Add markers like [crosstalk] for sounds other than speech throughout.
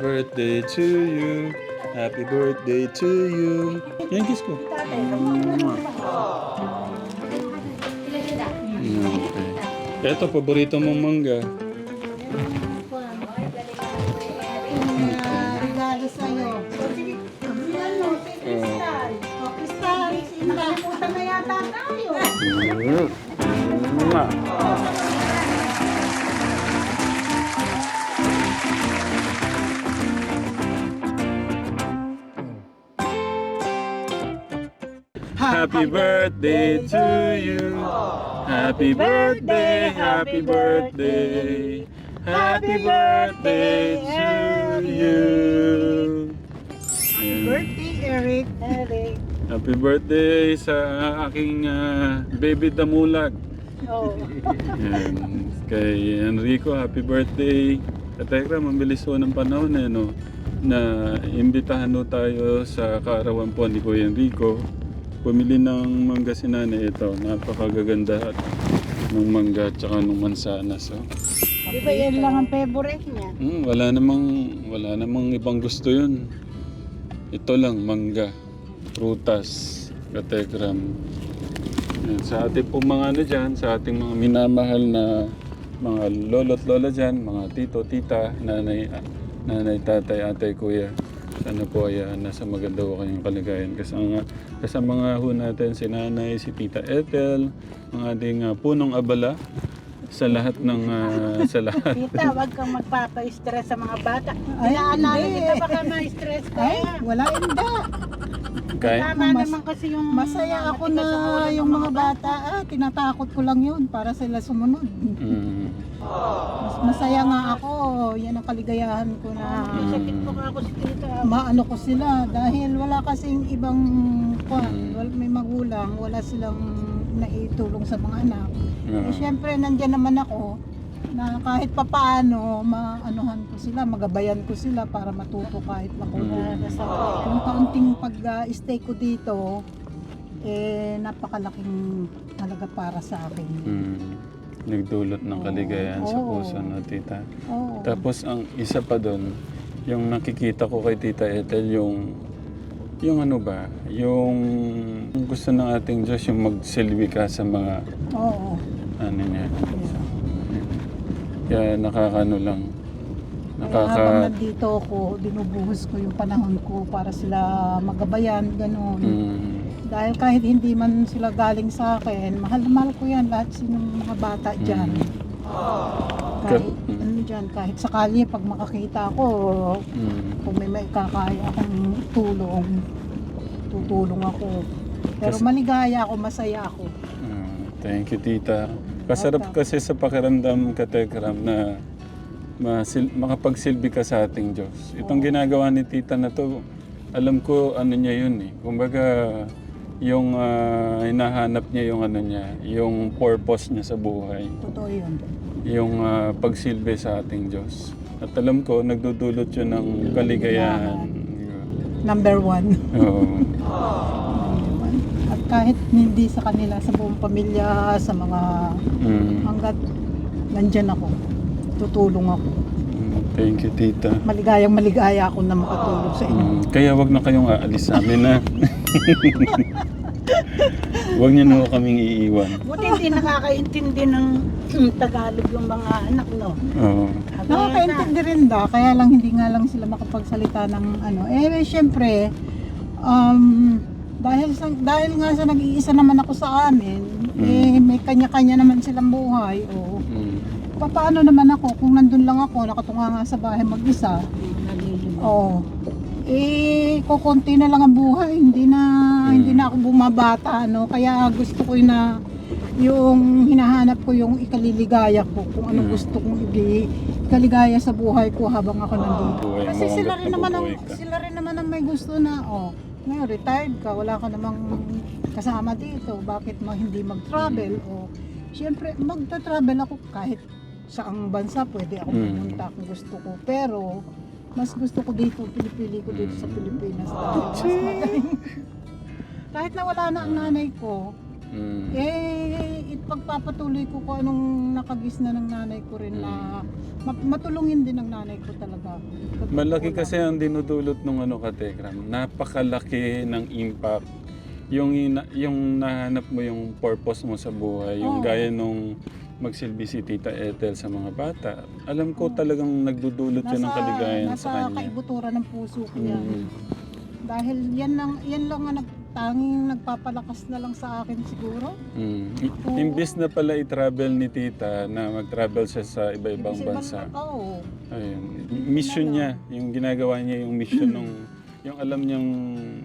birthday to you. Happy birthday to you. Yan, kiss ko. Okay. Ito, paborito mong mangga. Happy birthday to you. Happy birthday, happy birthday. Happy birthday to you. Ayan. Birthday, Eric. Eric. Happy birthday sa aking ah, baby damulag. Oh. Ayan. Kay Enrico, happy birthday. Katekra, mabilis ho ng panahon eh, no? Na imbitahan ho tayo sa kaarawan po ni Kuya Enrico. Pumili ng mangga si nanay ito. Napakagaganda at ng mangga at saka ng mansanas. Oh. Di ba yan lang ang favorite niya? Hmm, wala namang wala namang ibang gusto 'yun. Ito lang mangga, prutas, kategram. Yan, sa ating pong mga ano dyan, sa ating mga minamahal na mga lolo't lola dyan, mga tito, tita, nanay, nanay, tatay, atay, kuya. Sana po ay ah, nasa maganda ho kayong kaligayan. Kasama, kasama nga ho natin si nanay, si tita Ethel, mga ating ah, punong abala sa lahat ng ah, sa lahat. Tita, wag kang magpapa-stress sa mga bata. Inaalala kita baka ma-stress ka. Ay, wala hindi. Kaya, Tama naman kasi yung... Masaya ako na yung mga bata, ah, tinatakot ko lang yun para sila sumunod. mm, Mas masaya nga ako, yan ang kaligayahan ko na Sakit po ako si tita. maano ko sila dahil wala kasing ibang kwan, wal- may magulang, wala silang naitulong sa mga anak. Eh syempre nandyan naman ako na kahit papaano maanuhan ko sila, magabayan ko sila para matuto kahit ako na Mm. yung kaunting pag-stay ko dito eh napakalaking halaga para sa akin. mm, nagdulot ng kaligayahan sa Oo. puso no, tita. Oo. Tapos ang isa pa doon, yung nakikita ko kay Tita Ethel, yung yung ano ba, yung gusto ng ating Diyos yung magsilbi ka sa mga Oo. ano niya. Kaya nakakano lang. Kaya habang Nakaka... nandito ako, binubuhos ko yung panahon ko para sila magabayan, gano'n. Mm, Dahil kahit hindi man sila galing sa akin, mahal na mahal ko yan lahat sinong mga bata dyan. Kahit, Mm. ano dyan, kahit sakali pag makakita ako, mm, kung may maikakaya akong tulong, tutulong ako. Pero Kasi- maligaya ako, masaya ako. ah, thank you, Tita. Kasarap kasi sa pakiramdam ka, Tekram, na masil- makapagsilbi ka sa ating Diyos. Itong ginagawa ni Tita na to, alam ko ano niya yun eh. Kumbaga, yung ah, hinahanap niya yung ano niya, yung purpose niya sa buhay. Totoo yun. Yung ah, pagsilbi sa ating Diyos. At alam ko, nagdudulot yun ng kaligayahan. Number one. Oo. [laughs] At kahit hindi sa kanila, sa buong pamilya, sa mga Mm. hanggat nandyan ako, tutulong ako. Mm, Thank you, Tita. Maligayang maligaya ako na makatulong sa inyo. Mm, kaya wag na kayong aalis sa amin na. [laughs] wag niyo na kaming iiwan. Buti hindi nakakaintindi ng Tagalog yung mga anak, no? Oo. Nakakaintindi rin da, kaya lang hindi nga lang sila makapagsalita ng ano. Eh, syempre, um, dahil sa, dahil nga sa nag-iisa naman ako sa amin, eh may kanya-kanya naman silang buhay. O, Mm. Paano naman ako kung nandun lang ako, nakatunga nga sa bahay mag-isa. Oo. Eh, kukunti na lang ang buhay. Hindi na, Mm. hindi na ako bumabata, ano. Kaya gusto ko na yung hinahanap ko yung ikaliligaya ko. Kung ano Mm. gusto kong i- ikaligaya sa buhay ko habang ako nandito. Buhay Kasi sila rin naman ang, sila rin naman ang may gusto na, oh, ngayon retired ka, wala ka namang kasama dito. Bakit mo hindi mag-travel? O, syempre, magta-travel ako kahit saang bansa pwede ako Mm. pumunta kung gusto ko. Pero, mas gusto ko dito, pinipili ko dito sa Mm. Pilipinas dahil mas magaling. [laughs] Kahit na wala na ang nanay ko, Mm. Eh, ipagpapatuloy ko kung anong nakagis na ng nanay ko rin na ma- matulungin din ng nanay ko talaga. Totoo Malaki kasi ang dinudulot ng ano katekram. Napakalaki ng impact. Yung, ina, yung nahanap mo yung purpose mo sa buhay, yung Oo. gaya nung magsilbi si Tita Ethel sa mga bata. Alam ko talagang nagdudulot yun ng kaligayahan nasa sa kanya. kaibuturan ng puso ko yan. Mm. Dahil yan lang, yan lang ang nagtanging nagpapalakas na lang sa akin siguro. Mm. I- Imbis na pala i-travel ni Tita na mag-travel siya sa iba-ibang ibang- bansa. Oo. Ayun. Mission niya, yung ginagawa niya yung mission nung yung alam niyang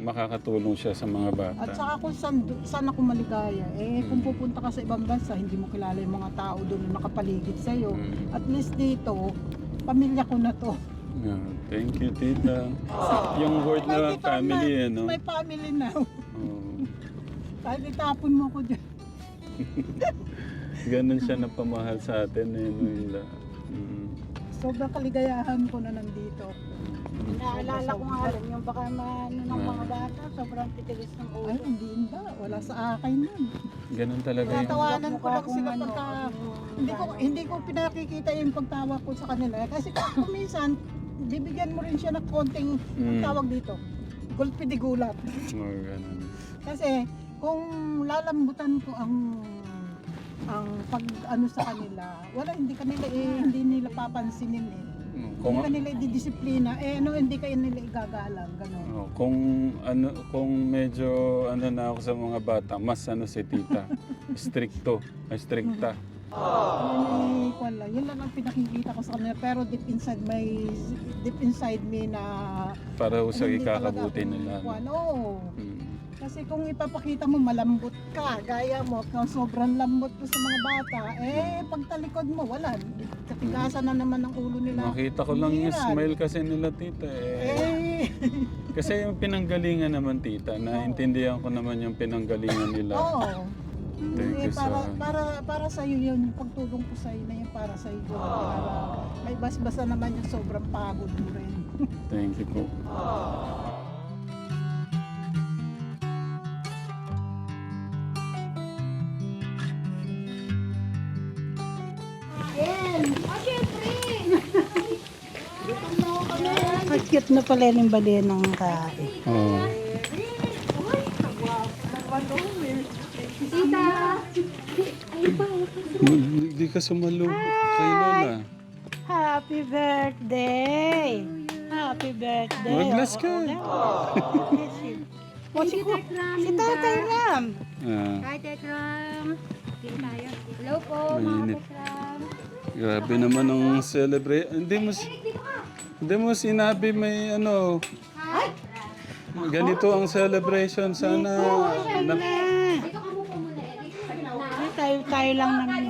makakatulong siya sa mga bata. At saka kung saan, saan ako maligaya, eh kung pupunta ka sa ibang bansa, hindi mo kilala yung mga tao doon na nakapaligid sa'yo. Mm. At least dito, pamilya ko na to. Yeah, thank you, Tita. Yung word na ikaw family, na, ano? May family now. Oh, [laughs] Kahit itapon mo ko dyan. [laughs] ganun siya napamahal sa atin eh, Noela. Mm. Sobrang kaligayahan ko na nandito. Naalala ko nga rin yung baka ano ng mga bata, sobrang titilis ng ulo. Ay, hindi ba? Wala sa akin nun. Ganun talaga yun. Tatawanan ko lang kung sila ano, pagka... kung Hindi ko ano. hindi ko pinakikita yung pagtawa ko sa kanila. Kasi kung minsan, bibigyan mo rin siya ng konting Mm. tawag dito. Gulpi di gulat. Oh, ganun. Kasi kung lalambutan ko ang ang pag ano sa kanila, wala hindi kanila eh, hindi nila papansinin eh. Mm, Kung hindi kanila didisiplina, eh ano hindi kayo nila igagalang, gano'n. oh, kung ano kung medyo ano na ako sa mga bata, mas ano si Tita. [laughs] Stricto, ay stricta. Yun, eh, lang. yun lang ang pinakikita ko sa kanila. Pero deep inside my, deep inside me na Para ho sa hindi ikakabuti ako nila. kwan. Oo. Kasi kung ipapakita mo malambot ka, gaya mo, kung sobrang lambot mo sa mga bata, eh pagtalikod mo, wala. Katigasan na naman ang ulo nila. Nakita ko lang yung Hiran. smile kasi nila Tita eh. Eh, Kasi yung pinanggalingan naman Tita, naintindihan ko naman yung pinanggalingan nila. oo. Thank Eh, you, para, sir. para, para sa iyo yun, yung pagtulong ko sa iyo na yun para sa iyo. Para may basbasa naman yung sobrang pagod mo rin. Thank you po. Ang cute na pala yung bali ng kain. Hindi ka sumalo kay Lola. Happy birthday! Happy birthday! Mag-bless ka. O, si, si Tatay Ram. Ah. Dito tayo. Hello po, mga Tekram. grabe naman ang celebrate. Hindi mo si- hindi mo sinabi may ano. Ganito ang celebration sana. Na, Dito ka muna muna. eh. Dito ka muna. Ay, tayo, tayo lang naman.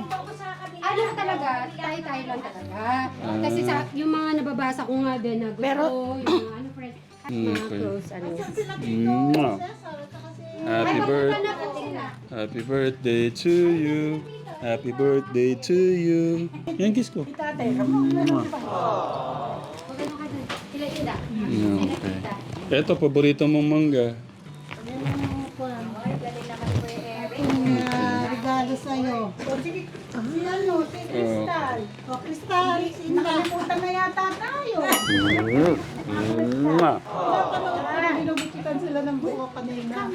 Ano talaga, tayo-tayo lang talaga. Kasi sa yung mga nababasa ko nga din na gusto, Pero- yung mga ano friend, mga Okay. close, ano. Mwah. Happy birthday. Ano? Happy birthday to you. Happy birthday to you. Yan kiss ko. Tatay Ram. Mwah. Huwag ano ka dun. Sila sila. Okay. Ito, paborito mong mangga. Regalo sa iyo. O sige, si ano, si Crystal. O Crystal, nakalimutan na yata tayo. Mwah. Napanood ko na binubukitan sila ng buo kanina.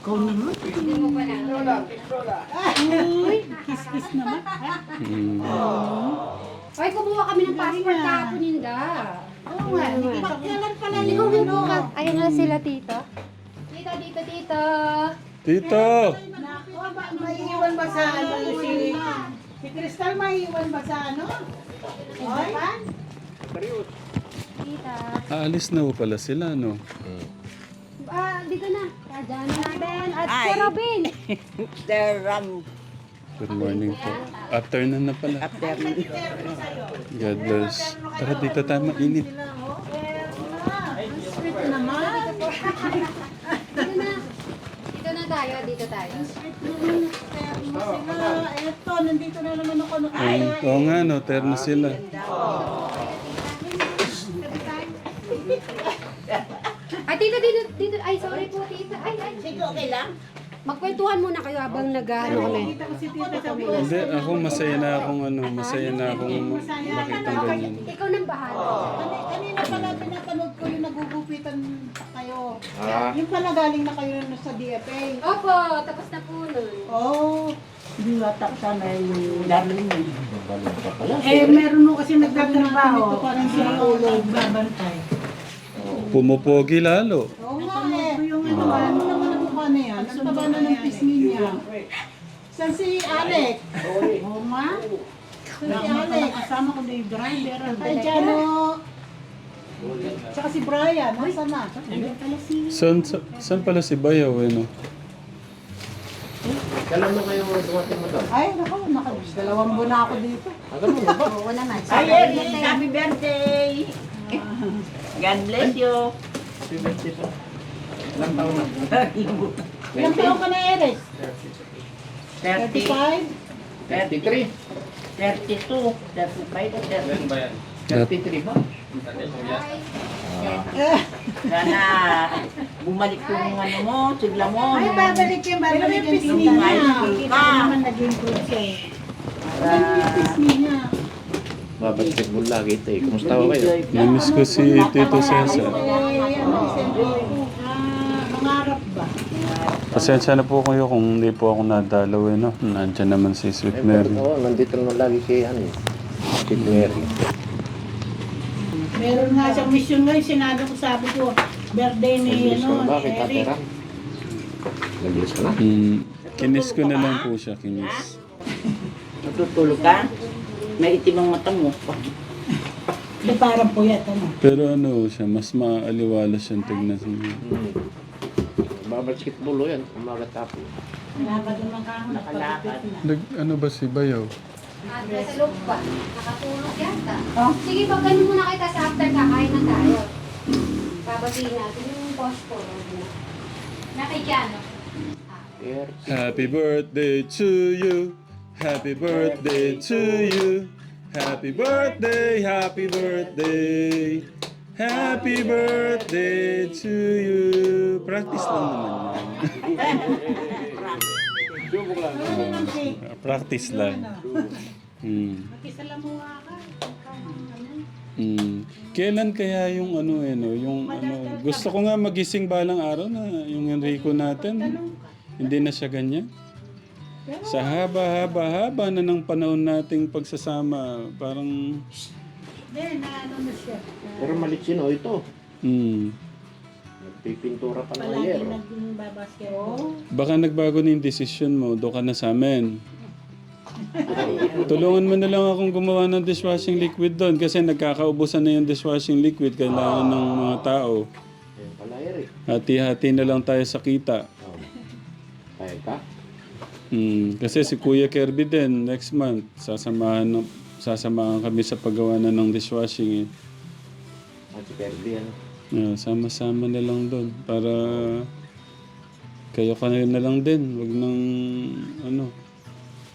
Ikaw naman. Hindi mo pa na. Uy, kiss-kiss naman. Mm. Ay, kumuha kami ng passport kahapon yun da. Oo nga, pala Hindi ko binukat. Ayun na sila, tito. Tito, tito, tito. Tito! Maiiwan ba sa ano si... Si Crystal maiiwan ba sa ano? Japan? Tita. Aalis na ho pala sila, no? Ah, dito na. Kadyan na natin. At si Robin. [laughs] Good morning po. Afternoon na pala. God bless. Tara dito tayo mainit. Sweet naman. Dito na. Dito na tayo, dito tayo. Eto, nandito na naman ako. Ay, oo nga, no? Terno sila. Ay, tito, dito, dito. Ay, sorry po, tita. Ay, ay. Sige, okay lang? Magkwentuhan muna kayo habang nag-ano kami. Kita ko si Tita sa Hindi, ako masaya na akong ano, masaya na akong makita ganyan. Ikaw nang bahala. Kani- Kanina pala pinapanood ko yung nagugupitan kayo. Ah. Yung pala galing na kayo na sa DFA. Opo, tapos na po nun. Oh, Hindi bata sana yung darling mo. Eh, meron mo kasi nagtatrabaho. Ito parang siya ulo. Babantay. Pumupogi lalo. Oo nga eh. Ano ba? Ano naman ang mukha na yan? Ang taba na ng pisngi niya. Saan si Alec? Oo nga. Saan si Alec? Kasama ko na yung driver. Ay, Jano. Tsaka si Brian. Nasaan na? San, sa- saan pala si Bayaw eh, no? Kailan mo kayo dumating mo doon? Ay, naku, naka, dalawang buwan na ako dito. Ganun ba? Oo naman. Ay, Eric, happy birthday! God bless you. Si Betsy pa. Ilang taon na? Ilang taon ka na, Eric? 30, 35? 33. 32, 35, 30. 33 ba? Eh, Sana bumalik yung ano mo, sigla mo. ay, babalik yung babalik yung pisngi Nung niya. Kita ka. naman naging fruits eh. Ano yung pisngi niya? Babasketball lagi ito eh. Kumusta ko kayo? Namiss ko si Tito Cesar. Eh, ano, Vicente? Ah, mangarap ba? Pasensya na po kayo kung hindi po ako nadalaw eh, no? Nandiyan naman si Sweet Mary. Oo, nandito naman lagi si ano eh. Si Mary. Meron nga siyang mission ngayon, sinado ko sabi ko, birthday ni, Nag-miss ka ano, na ba ni Tate Eric. Ram? Nag-miss ka na? Hmm, kinis ko na lang po siya, kinis. Natutulog ka? May itim ang mata mo. Di parang puyat, ano? Pero ano siya, mas maaliwala siyang tignan. Hmm. Babasketball o yan. Umaga tapo. Nakakad naman ka, nakalakad. Nag, ano ba si Bayaw? Ah, nasa loob ba? Nakatulog yata. Sige, pag ganun muna kita sa after kakain na tayo. Babatiin natin yung post ko. Nakikiano. Happy birthday to you. Happy birthday to you. Happy birthday, happy birthday. Happy birthday to you. Practice lang naman yan. Ano ng cake? Practice lang. Hmm. Makisalamuha ka. Hmm. Kailan kaya yung ano eh no, yung ano, gusto ko nga magising balang araw na yung Enrico natin. Hindi na siya ganyan. Sa haba-haba-haba na ng panahon nating pagsasama, parang Hindi, na ano na siya. Pero malitsin o ito. hmm, Nagpipintura pa ng Palagi ayer. naging babasketball. baka nagbago na yung desisyon mo, doon ka na sa amin. [laughs] Tulungan mo na lang akong gumawa ng dishwashing liquid doon kasi nagkakaubusan na yung dishwashing liquid kailangan ng mga tao. Ayan pala eh. Hati-hati na lang tayo sa kita. Oh. Kaya ka? Hmm, kasi si Kuya Kirby din next month sasamahan ng sasamahan kami sa paggawa na ng dishwashing eh. At si Kirby ano. Yeah, sama-sama na lang doon para kayo kayo na lang din, wag nang ano,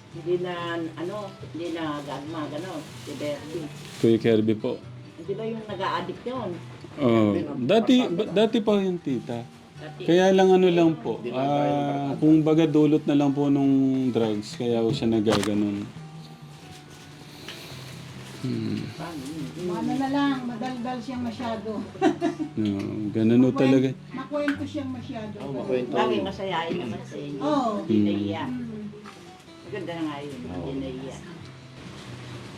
Hindi na, ano, hindi na gagma, gano, si Bertie. Kuya Kirby po. Di ba yung nag-a-addict yun? Oh, dati ba- dati pa yung tita. Dati, Kaya lang ano lang po, ah, kung baga dulot na lang po nung drugs, kaya ko siya nagaganon. Hmm. Ano na lang, madaldal siyang masyado. [laughs] No, ganun o talaga. Makwento siyang masyado. Oh, makwento. lagi masayain naman sa inyo. Oo. Hindi naiya. Maganda na nga yun, hindi naiya.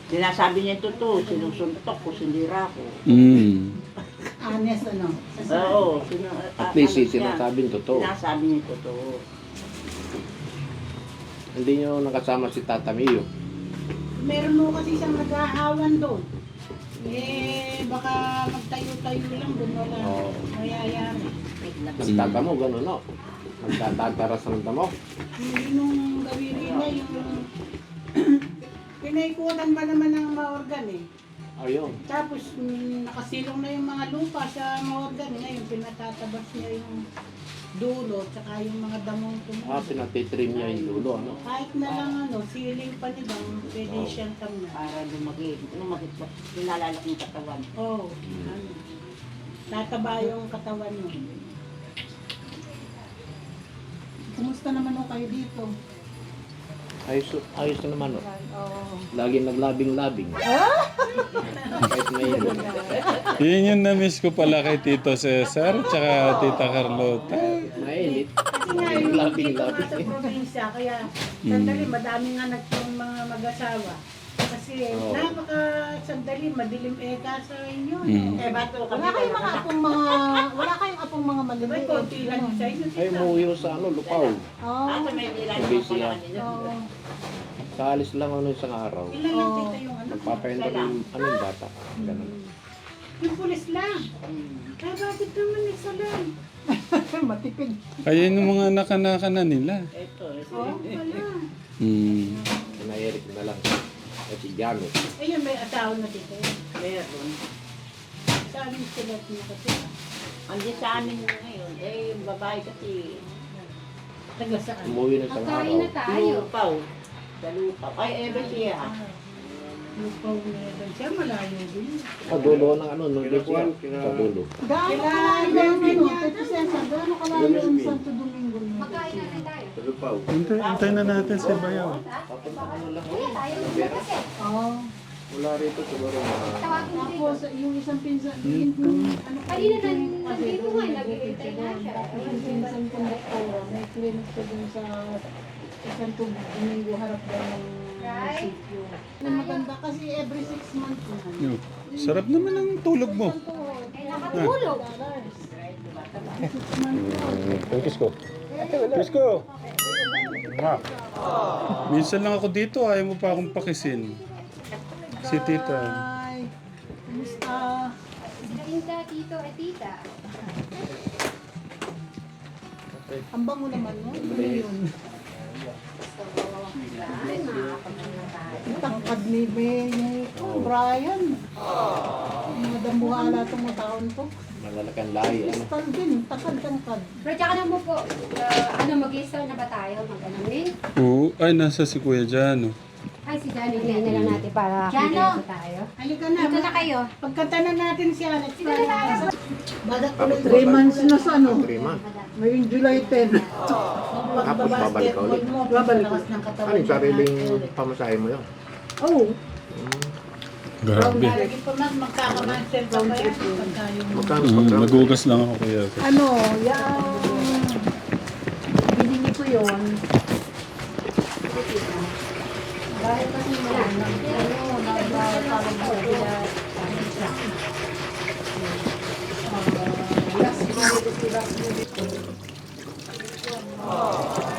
Sinasabi niya yung totoo, sinusuntok ko, sinira ko. Mm. Honest ano. Oo, sino, At least ano siya, sinasabing totoo. Sinasabi niya totoo. Hindi nyo nakasama si Tata Mio. Meron mo kasi siyang nag-aawan doon. Eh, baka magtayo-tayo lang doon wala. Oo. Mayayari. Ang tata mo, gano'n no? Magtatataras ng damo. Hindi nung gawin nila yung... [clears throat] Pinaikutan ba naman ng maorgan eh. Ayun. Tapos mm, nakasilong na yung mga lupa sa maorgan. Ngayon pinatatabas niya yung dulo tsaka yung mga damong Ah, tumulo. pinatitrim niya yung dulo, ano? Kahit na lang ano, siling pa nila, pwede siyang tamna. Para lumaki, lumaki po, nilalala yung katawan. Oo. Oh, ano. Tataba yung katawan mo. Kumusta naman ho kayo dito? Ayos, ayos na naman, oh. Oo. Laging naglabing-labing. [laughs] Kahit ngayon. Yun yung na-miss ko pala kay Tito Cesar, tsaka Tita Carlota. Mainit. Kasi nga, yung dito nga Labing-labing. sa probinsya, kaya Mm. sandali, madami nga nagtong mga mag-asawa. Kasi Oo. napaka sandali, madilim eh kaso inyo. Mm. Eh, bato kami. Wala kayong mga apong mga, wala kayong apong mga Diba, maliliit. konti lang sa inyo. Ay, umuwi ko sa ano, lupaw. Oo. Ah, sa may ilan Sa busy yan. Oo. Sa alis lang ano isang araw. Ilan lang tita yung ano? Magpapayanda Isa lang. ng ano yung bata. Ganun. Yung pulis lang. Ay, bakit naman isa lang? [laughs] Matipid. Kaya yung mga anak-anak na nila. Ito, ito. Oo, wala. Hmm. Kina Eric na lang. At si Jano. Ayun, may asawa na dito. Meron. Saan sila nakatira? Andi sa amin ngayon. Eh, yung babae kasi taga saan? Umuwi na isang Magkain na araw. tayo. Lupaw. Sa lupaw. Ay, ebe siya. Lupaw meron siya. Malayo din. Sa dulo ng ano, nung siya. Sa dulo. Gaano kalayo ang ano? Tito Cesar, gaano kalayo ang Santo Domingo na tayo. Hintay, hintay na natin si Bayaw. Papunta ano lang. Oo. Wala rito siguro. Tawagin yung isang pinsan, ano Kanina nan nandito nga, naghihintay na siya. yung pinsan kong doktora, may clinic ko dun sa isang Domingo harap daw ng munisipyo. Na maganda kasi every six months na. Sarap naman ang tulog mo. Ay, nakatulog. Months. Kiss ko. Kiss ko. Minsan lang ako dito, ayaw mo pa akong pakisin. Si Tita. Hi. Kumusta? Tinta, tito, at tita. Ang bango naman mo. Ano yun? Ay, makakapagod na tayo. Ang tangkad ni May, oh, Brian. Madam buhala itong taon to. Malalakan lahi. Ano. Kristal din, takad-tangkad. Pero tsaka na mo po, uh, ano, mag-start na ba tayo? Mag-anamin? Oo, ay nasa si Kuya Jano. Ay, si Johnny, ngayon na lang natin para Jano! kita tayo. Halika na. Dito na kayo. Pagkatanan natin si Alex. Badak ulit. Three months na sa ano? Three months. Ngayong July 10. Tapos babalik ka ulit. Babalik ko. Ano yung sariling pamasahe mo yun? Oh, Grabe. Lagi pa mag magkakamaster pa ba yan? Pagka yung Magkano Mm, nagugas lang ako kuya. ano, yung binili ko yun. Dahil kasi mo, nag, ano, nag, parang ko sila, Ah,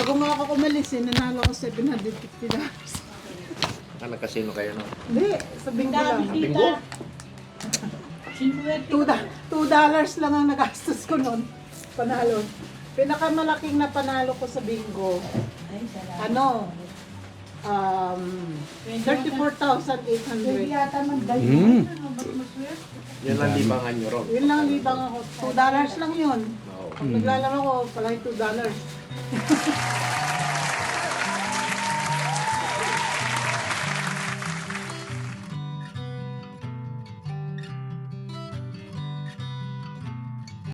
bago nga ako umalis, eh, nanalo ako 750 dollars. Ah, nagkasino kayo no? Hindi, sa bingo lang. Bingo? Two, da- two dollars lang ang nagastos ko noon. Panalo. Pinakamalaking na panalo ko sa bingo, ano, um, 34,800. Mm. Yun lang libangan nyo ron. Yun lang ang libang ako. Two dollars lang yun. Oo. Pag naglalaro ko, palagi two dollars. ハハハハ!